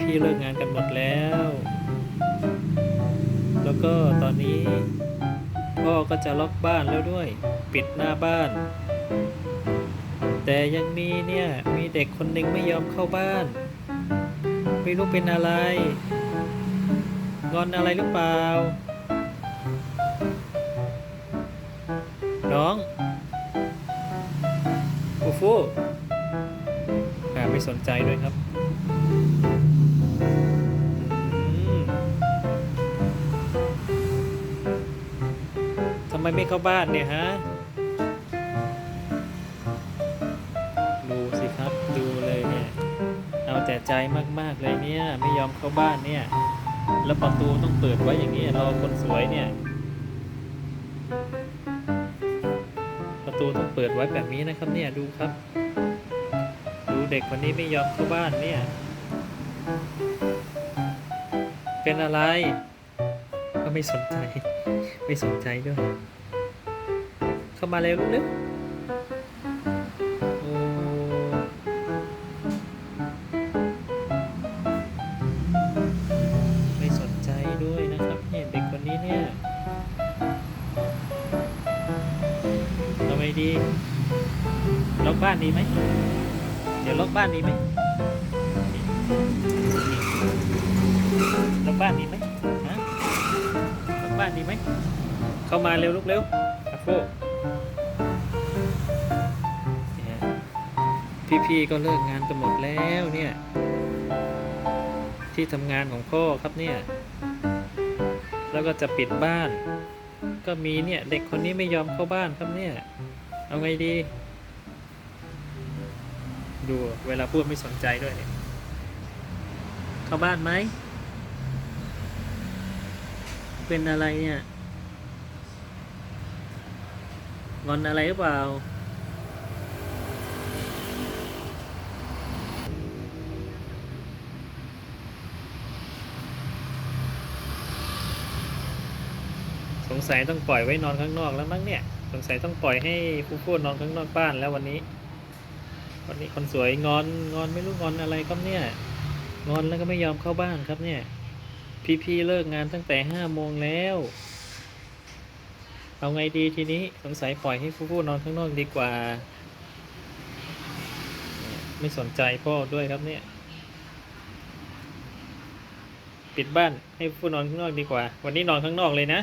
พี่ๆเลิกงานกันหมดแล้ว แล้วก็ตอนนี้พ่อก็จะล็อกบ้านแล้วด้วย ปิดหน้าบ้าน แต่ยังมีเนี่ย มีเด็กคนหนึ่งไม่ยอมเข้าบ้าน ไม่รู้เป็นอะไร งอนอะไรหรือเปล่า น้อง ฟูฟูอ่ไม่สนใจด้วยครับทำไมไม่เข้าบ้านเนี่ยฮะ ดูสิครับดูเลยเนี่ย เอาแต่ใจมากๆเลยเนี่ย ไม่ยอมเข้าบ้านเนี่ย แล้วประตูต้องเปิดไว้อย่างนี้รอคนสวยเนี่ย ตูต้องเปิดไว้แบบนี้นะครับ เนี่ยดูครับ ดูเด็กคนนี้ไม่ยอมเข้าบ้านเนี่ย เป็นอะไร ก็ไม่สนใจ ไม่สนใจด้วย เข้ามาเร็วลูกไม่สนใจด้วยนะครับเนี่ยเด็กคนนี้เนี่ย ไงดี ล็อกบ้านดีไหม เดี๋ยวล็อกบ้านดีไหมล็อกบ้านดีไหมฮะล็อกบ้านดีไหม เข้ามาเร็วลูกเร็วอาโฟเนี่พี่ๆก็เลิกงานกันหมดแล้วเนี่ย ที่ทำงานของพ่อครับเนี่ย แล้วก็จะปิดบ้าน ก็มีเนี่ย เด็กคนนี้ไม่ยอมเข้าบ้านครับเนี่ย เอาไงดี ดูเวลาพูดไม่สนใจด้วยเนี่ยเข้าบ้านไหม เป็นอะไรเนี่ยงอนอะไรหรือเปล่า งสัยต้องปล่อยไว้นอนข้างนอกแล้วมั้งเนี่ย สงสัยต้องปล่อยให้ผู้พูดนอนข้างนอกบ้านแล้ววันนี้ วันนี้คนสวยงอนงอนไม่รู้งอนอะไรครับเนี่ย งอนแล้วก็ไม่ยอมเข้าบ้านครับเนี่ย พี่ๆเลิกงานตั้งแต่ห้าโมงแล้ว เอาไงดีทีนี้สงสัยปล่อยให้ผู้พูดนอนข้างนอกดีกว่า ไม่สนใจพ่อด้วยครับเนี่ยปิดบ้านให้ผู้นอนข้างนอกดีกว่า วันนี้นอนข้างนอกเลยนะ